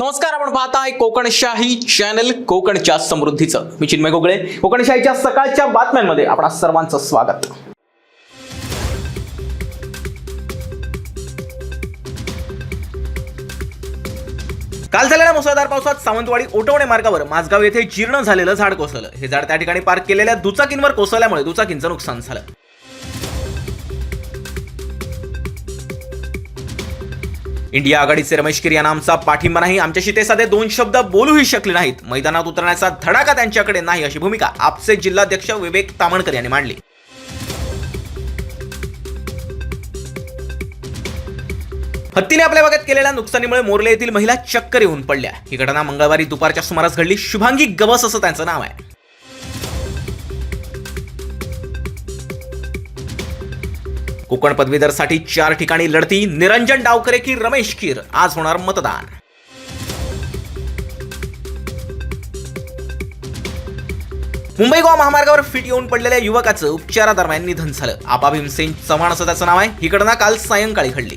नमस्कार आपण पाहताय कोकणशाही चॅनल कोकणच्या समृद्धीचं. मी चिन्मय गोगळे. कोकणशाहीच्या सकाळच्या बातम्यांमध्ये आपणा सर्वांचं स्वागत. काल झालेल्या मुसळधार पावसात सावंतवाडी ओटवणे मार्गावर माझगाव येथे जीर्ण झालेलं झाड कोसळलं. हे झाड त्या ठिकाणी पार्क केलेल्या दुचाकींवर कोसळल्यामुळे दुचाकींचं नुकसान झालं. इंडिया आघाडीचे रमेश किर यांना आमचा पाठिंबा नाही. आमच्याशी ते साधे दोन शब्द बोलूही शकले नाहीत. मैदानात उतरण्याचा धडाका त्यांच्याकडे नाही अशी भूमिका आपचे जिल्हाध्यक्ष विवेक तामणकर यांनी मांडली. हत्तीने आपल्या भागात केलेल्या नुकसानीमुळे मोर्ले येथील महिला चक्कर येऊन पडल्या. ही घटना मंगळवारी दुपारच्या सुमारास घडली. शुभांगी गवस असं त्यांचं नाव आहे. कोकण पदवीधरसाठी चार ठिकाणी लढती. निरंजन डावकरे की रमेश खीर? आज होणार मतदान. मुंबई गोवा महामार्गावर फिट येऊन पडलेल्या युवकाचं उपचारादरम्यान निधन झालं. आपा भीमसेन चव्हाण असं त्याचं नाव आहे. ही घटना काल सायंकाळी घडली.